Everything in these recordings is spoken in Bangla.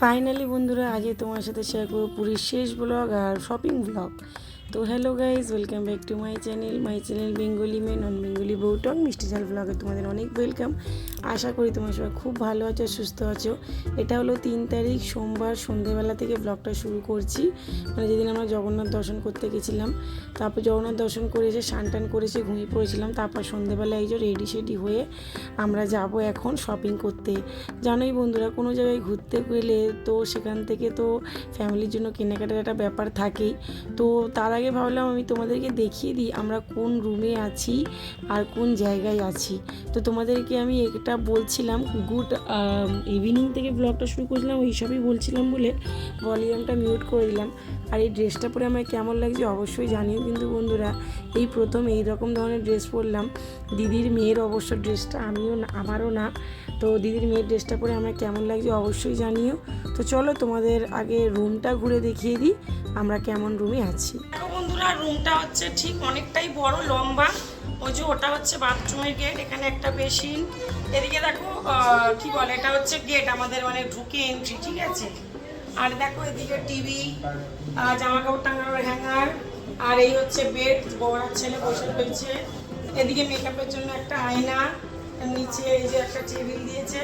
ফাইনালি বন্ধুরা আজকে তোমার সাথে শেয়ার করব পুরীর শেষ ব্লগ আর শপিং ব্লগ তো hello guys welcome back to my channel my channel Bengali main non Bengali বৌটং মিষ্টি ঝাল ব্লগে তোমাদের অনেক ওয়েলকাম আশা করি তোমার সবাই খুব ভালো আছো সুস্থ আছো। এটা হলো তিন তারিখ, সোমবার সন্ধেবেলা থেকে ব্লগটা শুরু করছি। মানে যেদিন আমরা জগন্নাথ দর্শন করতে গেছিলাম, তারপর জগন্নাথ দর্শন করে এসে স্নান টান করেছে ঘুমিয়ে পড়েছিলাম। তারপর সন্ধেবেলা এই যে রেডি সেডি হয়ে আমরা যাব এখন শপিং করতে। জানোই বন্ধুরা, কোনো জায়গায় ঘুরতে গেলে তো সেখান থেকে তো ফ্যামিলির জন্য কেনাকাটার একটা ব্যাপার থাকেই। তো তার ভাবলাম আমি তোমাদেরকে দেখিয়ে দিই আমরা কোন রুমে আছি আর কোন জায়গায় আছি। তো তোমাদেরকে আমি এটা বলছিলাম গুড ইভিনিং থেকে ব্লগটা শুরু করেছিলাম এইসবই বলছিলাম বলে ভলিউমটা মিউট করে দিলাম। আর এই ড্রেসটা পরে আমার কেমন লাগছে অবশ্যই জানিও কিন্তু বন্ধুরা। এই প্রথম এই রকম ধরনের ড্রেস পরলাম। দিদির মেয়ের অবশ্য ড্রেসটা আমিও না, আমারও না। তো দিদির মেয়ের ড্রেসটা পরে আমার কেমন লাগছে অবশ্যই জানিও। তো চলো তোমাদের আগে রুমটা ঘুরে দেখিয়ে দিই আমরা কেমন রুমে আছি। বন্ধুরা রুমটা হচ্ছে ঠিক অনেকটাই বড়, লম্বা। ওই যে ওটা হচ্ছে বাথরুমের গেট এখানে একটা বেসিন। এদিকে দেখো কি বলে, এটা হচ্ছে গেট আমাদের মানে ঢুকে এন্ট্রি ঠিক আছে? আর দেখো এদিকে টিভি জামা কাপড় টাঙানোর হ্যাঙ্গার আর এই হচ্ছে বেড বড় ছেলে বসে রয়েছে। এদিকে মেকআপের জন্য একটা আয়না, নিচে এই যে একটা টেবিল দিয়েছে।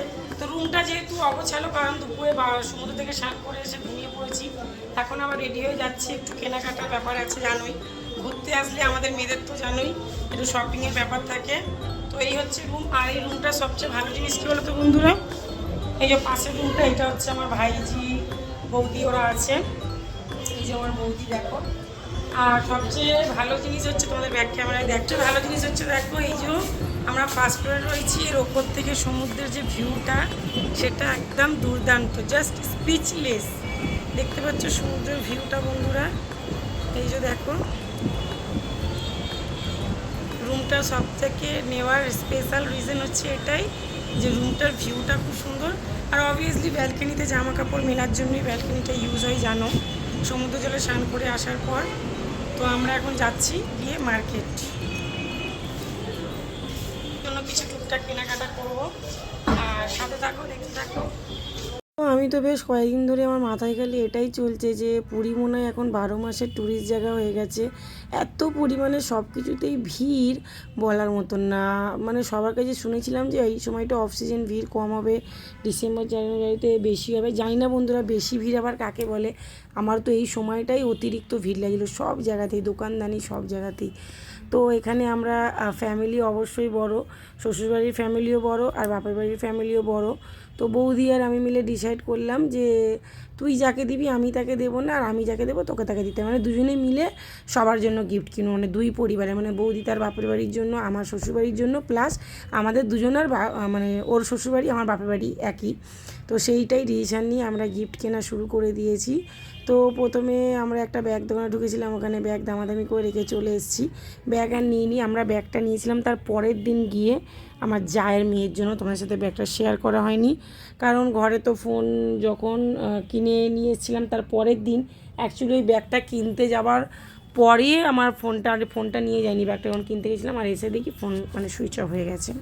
রুমটা যেহেতু অগোছালো, কারণ দুপুরে বা- সমুদ্র থেকে স্নান করে এসে ঘুমিয়ে পড়েছি। এখন আবার রেডি হয়ে যাচ্ছি, একটু কেনাকাটার ব্যাপার আছে, জানোই। ঘুরতে আসলে আমাদের মেয়েদের তো জানোই, একটু শপিংয়ের ব্যাপার থাকে। তো এই হচ্ছে রুম আর এই রুমটা সবচেয়ে ভালো জিনিস কী বলো তো বন্ধুরা? এই যে পাশের রুমটা এটা হচ্ছে আমার ভাইজি, বৌদি ওরা আছে। এই যে আমার বৌদি, দেখো। আর সবচেয়ে ভালো জিনিস হচ্ছে তোমাদের ব্যাক ক্যামেরায় দেখছ ভালো জিনিস হচ্ছে দেখো, এই যে আমরা ফার্স্ট ফ্লোরে রয়েছি, এর ওপর থেকে সমুদ্রের যে ভিউটা সেটা একদম দুর্দান্ত জাস্ট স্পিচলেস দেখতে পাচ্ছ সমুদ্রের ভিউটা বন্ধুরা? এই যে দেখো। রুমটা সব থেকে নেওয়ার স্পেশাল রিজন হচ্ছে এটাই যে রুমটার ভিউটা খুব সুন্দর। আর অবভিয়াসলি ব্যালকনিতে জামা কাপড় মেলার জন্যই ব্যালকনিটা ইউজ হয়, জানো? সমুদ্র জলে স্নান করে আসার পর। তো আমরা এখন যাচ্ছি গিয়ে মার্কেট কিছু টুকটাক কেনাকাটা করব। আর সাথে থাকো, দেখতে থাকো। আমি তো বেশ কয়েকদিন ধরে আমার মাথায় খালি এটাই চলছে যে পুরী মনে হয় এখন বারো মাসের ট্যুরিস্ট জায়গা হয়ে গেছে। এত পরিমাণে সব কিছুতেই ভিড় বলার মতন না। মানে সবার কাছে শুনেছিলাম যে এই সময়টা অফ সিজন ভিড় কম হবে, ডিসেম্বর, জানুয়ারিতে বেশি হবে। জানি না বন্ধুরা, বেশি ভিড় আবার কাকে বলে। আমার তো এই সময়টাই অতিরিক্ত ভিড় লাগছিল। সব জায়গাতেই, দোকানদানি সব জায়গাতেই। তো এখানে আমরা ফ্যামিলি অবশ্যই বড়, শ্বশুরবাড়ির ফ্যামিলিও বড় আর বাপের বাড়ির ফ্যামিলিও বড়। তো বৌদি আর আমি মিলে ডিসাইড করলাম যে, তুই যাকে দিবি আমি তাকে দেবো না আর আমি যাকে দেবো তোকে তাকে দিতে। মানে দুজনে মিলে সবার জন্য গিফট কিনো মানে দুই পরিবারে। মানে বৌদি তার বাপের বাড়ির জন্য, আমার শ্বশুরবাড়ির জন্য প্লাস আমাদের দুজনের মানে ওর শ্বশুরবাড়ি, আমার বাপের বাড়ি একই। তো সেইটাই ডিসিশান নিয়ে আমরা গিফট কেনা শুরু করে দিয়েছি। তো প্রথমে আমরা একটা ব্যাগ দোকানে ঢুকেছিলাম, ওখানে ব্যাগ দামাদামি করে রেখে চলে এসেছি। ব্যাগ আর নিয়ে নিই আমরা ব্যাগটা নিয়েছিলাম। তার পরের দিন গিয়ে আমার জায়ের মেয়ের জন্য তোমার সাথে ব্যাগটা শেয়ার করা হয়নি। কারণ ঘরে তো ফোন যখন কিনে নিয়ে এসেছিলাম, তার পরের দিন অ্যাকচুয়ালি ওই ব্যাগটা কিনতে যাওয়ার পরে আমার ফোনটা ফোনটা নিয়ে যায়নি ব্যাগটা যখন কিনতে গেছিলাম আর এসে দেখি ফোন মানে সুইচ অফ হয়ে গেছে।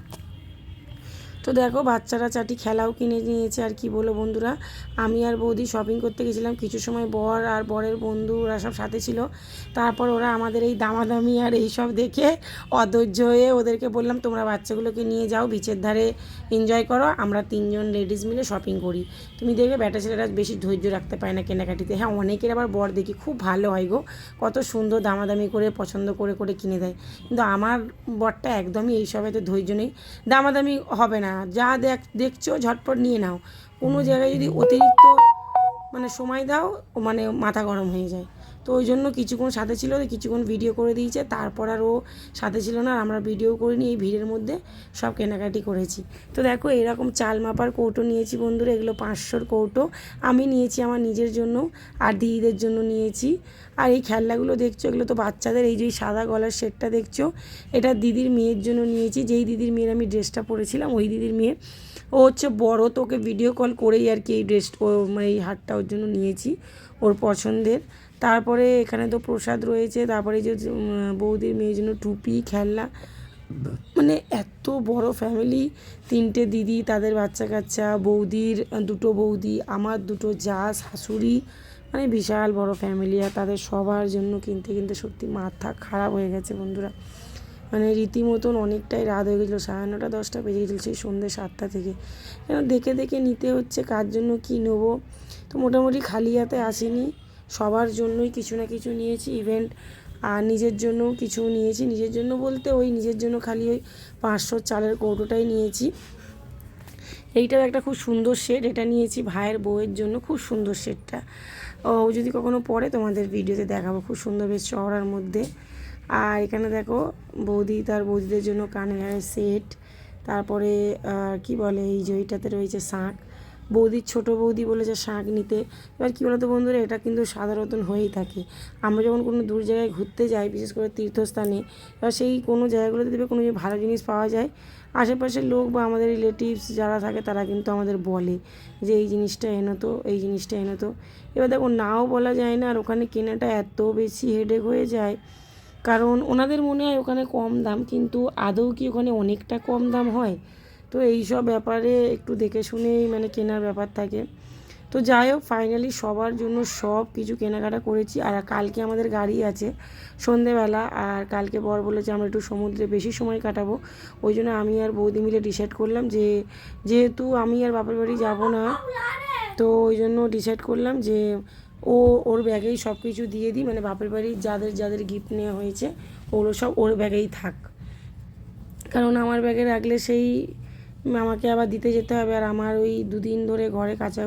তো দেখো, বাচ্চারা চাটি খেলাও কিনে নিয়েছে আর কি বলো বন্ধুরা। আমি আর বৌদি শপিং করতে গেছিলাম। কিছু সময় বর আর বরের বন্ধু ওরা সব সাথে ছিল। তারপর ওরা আমাদের এই দামাদামি আর এই সব দেখে অধৈর্য হয়ে ওদেরকে বললাম, তোমরা বাচ্চাগুলোকে নিয়ে যাও, বিচের ধারে এনজয় করো। আমরা তিনজন লেডিস মিলে শপিং করি। তুমি দেখবে ব্যাটা ছেলেরা বেশি ধৈর্য রাখতে পারে না কেনাকাটিতে। হ্যাঁ অনেকের আবার বর দেখি খুব ভালো হয় গো। কত সুন্দর দামাদামি করে, পছন্দ করে করে কিনে দেয়। কিন্তু আমার বরটা একদমই এই সবেতে ধৈর্য নেই। দামাদামি হবে না। যা দেখ, দেখছ, ঝটপট নিয়ে নাও। কোনো জায়গায় যদি অতিরিক্ত মানে সময় দাও মানে মাথা গরম হয়ে যায়। তো ওই জন্য কিছুক্ষণ সাথে ছিল, কিছুক্ষণ ভিডিও করে দিয়েছে। তারপর আর ও সাথে ছিল না, আর আমরা ভিডিও করিনি, এই ভিড়ের মধ্যে সব কেনাকাটি করেছি। তো দেখো, এরকম চাল মাপার কৌটো নিয়েছি বন্ধুরা, এগুলো পাঁচশোর কৌটো। আমি নিয়েছি আমার নিজের জন্য, আর দিদিদের জন্য নিয়েছি। আর এই খেলনাগুলো দেখছ, এগুলো তো বাচ্চাদের, এই যে সাদা গলার সেটটা দেখছ, এটা দিদির মেয়ের জন্য নিয়েছি। যেই দিদির মেয়ের আমি ড্রেসটা পরেছিলাম, ওই দিদির মেয়ে। ও হচ্ছে বড় তোকে ভিডিও কল করেই আর কি এই ড্রেস মানে এই হারটা ওর জন্য নিয়েছি, ওর পছন্দের। তারপরে এখানে তো প্রসাদ রয়েছে, তারপরে যে বৌদির মেয়ের জন্য টুপি, খেলনা। মানে এত বড় ফ্যামিলি তিনটে দিদি, তাদের বাচ্চা কাচ্চা বৌদির দুটো বৌদি, আমার দুটো যা শাশুড়ি মানে বিশাল বড় ফ্যামিলি আর তাদের সবার জন্য কিনতে কিনতে সত্যি মাথা খারাপ হয়ে গেছে বন্ধুরা। মানে রীতিমতন অনেকটাই রাত হয়ে গেছিল, সাড়ে নটা, দশটা বেজে গেছিল সেই সন্ধ্যে সাতটা থেকে। কেন দেখে দেখে নিতে হচ্ছে কার জন্য কী নেব? তো মোটামুটি খালি হাতে আসিনি। সবার জন্যই কিছু না কিছু নিয়েছি ইভেন্ট আর নিজের জন্য কিছু নিয়েছি। নিজের জন্য বলতে ওই নিজের জন্য খালি ওই পাঁচশো চালের কৌটোটাই নিয়েছি। এইটাও একটা খুব সুন্দর শেড এটা নিয়েছি ভাইয়ের বউয়ের জন্য খুব সুন্দর শেডটা ও যদি কখনো পরে তোমাদের ভিডিওতে দেখাবো, খুব সুন্দর বেশ চওড়ার মধ্যে। আর এখানে দেখো, বৌদি তার বৌদিদের জন্য কানের সেট তারপরে কি বলে এই যে রয়েছে শাঁখ। বৌদির ছোট বৌদি বলেছে শাঁখ নিতে। এবার কী বলতো বন্ধুরা, এটা কিন্তু সাধারণত হয়েই থাকে। আমরা যখন কোনো দূর জায়গায় ঘুরতে যাই, বিশেষ করে তীর্থস্থানে, এবার সেই কোনো জায়গাগুলোতে দেখবে কোনো ভালো জিনিস পাওয়া যায়। আশেপাশের লোক বা আমাদের রিলেটিভস যারা থাকে, তারা কিন্তু আমাদের বলে যে, এই জিনিসটা এনো তো, এই জিনিসটা এনো তো। এবার দেখো, নাও বলা যায় না, আর ওখানে কেনাটা এত বেশি হেডেক হয়ে যায়। কারণ ওনাদের মনে হয় ওখানে কম দাম, কিন্তু আদৌ কি ওখানে অনেকটা কম দাম হয়? তো এই সব ব্যাপারে একটু দেখে শুনেই মানে কেনার ব্যাপার থাকে। তো যাই হোক ফাইনালি সবার জন্য সব কিছু কেনাকাটা করেছি। আর কালকে আমাদের গাড়ি আছে সন্ধেবেলা, আর কালকে বর বলেছে আমরা একটু সমুদ্রে বেশি সময় কাটাবো। ওই জন্য আমি আর বৌদি মিলে ডিসাইড করলাম যে, যেহেতু আমি আর বাপের বাড়ি যাব না, তো ওই জন্য ডিসাইড করলাম যে ও, ওর ব্যাগেই সব কিছু দিয়ে দিই। মানে বাপের বাড়ির যাদের যাদের গিফট নেওয়া হয়েছে, ওগুলো সব ওর ব্যাগেই থাক। কারণ আমার ব্যাগে রাখলে সেই আমাকে আবার দিতে যেতে হবে আর আমার ওই দুদিন ধরে ঘরে কাঁচা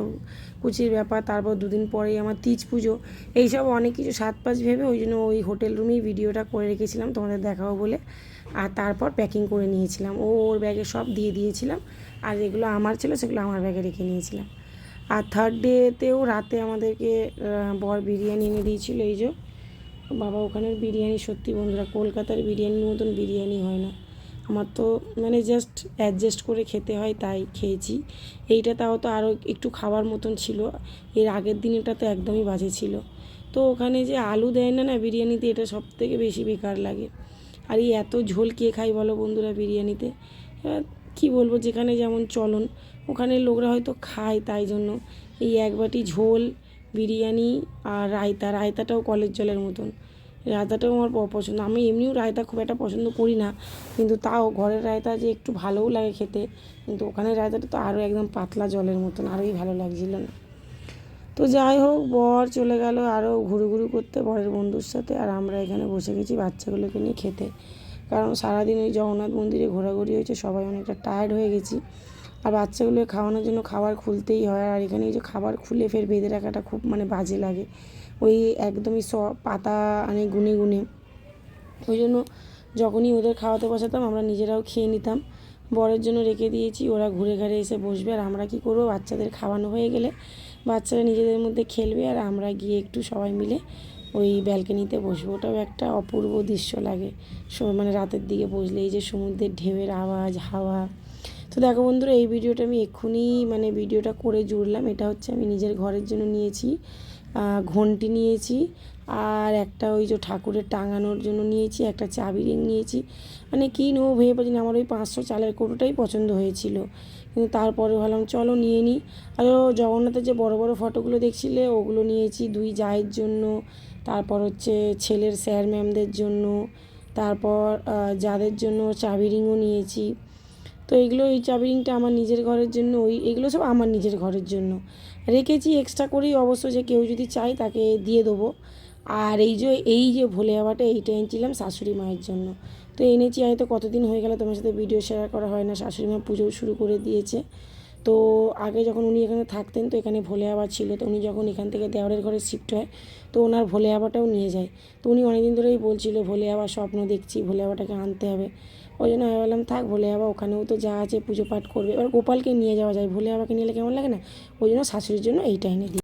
কুচির ব্যাপার, তারপর দুদিন পরেই আমার তিজ পুজো, এইসব অনেক কিছু সাত পাঁচ ভেবে ওই জন্য ওই হোটেল রুমেই ভিডিওটা করে রেখেছিলাম তোমাদের দেখাবো বলে। আর তারপর প্যাকিং করে নিয়েছিলাম। ও ওর ব্যাগে সব দিয়ে দিয়েছিলাম। আর যেগুলো আমার ছিল সেগুলো আমার ব্যাগে রেখে নিয়েছিলাম। আর থার্ড ডেতেও রাতে আমাদেরকে বর বিরিয়ানি এনে দিয়েছিল। এই যে, বাবা ওখানের বিরিয়ানি সত্যি বন্ধুরা, কলকাতার বিরিয়ানির মতন বিরিয়ানি হয় না। আমার তো মানে জাস্ট অ্যাডজাস্ট করে খেতে হয় তাই খেয়েছি। এইটা তাও তো আরও একটু খাবার মতন ছিল। এর আগের দিন এটা তো একদমই বাজে ছিল। তো ওখানে যে আলু দেয় না না বিরিয়ানিতে এটা সব থেকে বেশি বেকার লাগে। আর এই এত ঝোল কে খাই বলো বন্ধুরা বিরিয়ানিতে? এবার কী বলব, যেখানে যেমন চলন ওখানে লোকরা হয়তো খায় তাই জন্য। এই এক বাটি ঝোল, বিরিয়ানি আর রায়তা, রায়তাটাও কলের জলের মতন। রায়তাটাও আমার পছন্দ। আমি এমনিও রায়তা খুব একটা পছন্দ করি না, কিন্তু তাও ঘরের রায়তা যে একটু ভালোও লাগে খেতে, কিন্তু ওখানে রায়তাটা তো আরও একদম পাতলা জলের মতন, আরোই ভালো লাগছিল না। তো যাই হোক, বর চলে গেল আরও ঘুরু ঘুরু করতে বরের বন্ধুর সাথে, আর আমরা এখানে বসে গেছি বাচ্চাগুলোকে নিয়ে খেতে। কারণ সারাদিন ওই জগন্নাথ মন্দিরে ঘোরাঘুরি হয়েছে, সবাই অনেকটা টায়ার্ড হয়ে গেছি। আর বাচ্চাগুলোকে খাওয়ানোর জন্য খাবার খুলতেই হয়। আর এখানে এই যে খাবার খুলে ফের বেঁধে রাখাটা খুব মানে বাজে লাগে। ওই একদমই স, পাতা আনে গুনে গুনে। ওই জন্য যখনই ওদের খাওয়াতে বসাতাম, আমরা নিজেরাও খেয়ে নিতাম। বরের জন্য রেখে দিয়েছি, ওরা ঘুরে ঘাড়ে এসে বসবে। আর আমরা কি করব? বাচ্চাদের খাওয়ানো হয়ে গেলে বাচ্চারা নিজেদের মধ্যে খেলবে আর আমরা গিয়ে একটু সবাই মিলে ওই ব্যালকনিতে বসবো। ওটাও একটা অপূর্ব দৃশ্য লাগে। মানে রাতের দিকে বসলে এই যে সমুদ্রের ঢেউয়ের আওয়াজ, হাওয়া। তো দেখো বন্ধুরা, এই ভিডিওটা আমি এক্ষুনি মানে ভিডিওটা করে জুড়লাম। এটা হচ্ছে আমি নিজের ঘরের জন্য নিয়েছি ঘন্টি নিয়েছি, আর একটা ওই যে ঠাকুরের টাঙানোর জন্য নিয়েছি, একটা চাবি রিং নিয়েছি। মানে কী নেব ভেবে পাচ্ছি আমার ওই পাঁচশো চালের কোটোটাই পছন্দ হয়েছিল। কিন্তু তারপরে ভাবলাম চলো নিয়ে নিই। আর জগন্নাথের যে বড় বড় ফটোগুলো দেখছিলে, ওগুলো নিয়েছি দুই জায়ের জন্য, তারপর হচ্ছে ছেলের স্যার ম্যামদের জন্য, তারপর যাদের জন্য চাবি রিংও নিয়েছি। তো এগুলো এই চাবি রিংটা আমার নিজের ঘরের জন্য, ওই এগুলো সব আমার নিজের ঘরের জন্য। রেখেছি এক্সট্রা করেই অবশ্য যে কেউ যদি চায় তাকে দিয়ে দেবো। আর এই যে এই যে ভোলে হাওয়াটা এইটা এনেছিলাম শাশুড়ি মায়ের জন্য। তো এনেছি, হয়তো কতদিন হয়ে গেল তোমার সাথে ভিডিও শেয়ার করা হয় না, শাশুড়ি মা পুজো শুরু করে দিয়েছে। তো আগে যখন উনি এখানে থাকতেন, তো এখানে ভোলে আবার ছিল। তো উনি যখন এখান থেকে দেওয়ারের ঘরে শিফট হয়, তো ওনার ভোলে আবাটাও নিয়ে যায়। তো উনি অনেকদিন ধরেই বলছিল, ভোলে আবার স্বপ্ন দেখছি, ভোলে আবাটাকে আনতে হবে। ওই জন্য আমি বললাম থাক, ভোলে আবা ওখানেও তো যা আছে, পুজো পাঠ করবে। এবার গোপালকে নিয়ে যাওয়া যায়। ভোলে আবাকে নিয়ে কেমন লাগে না? ওই জন্য শাশুড়ির জন্য এইটা এনে দিই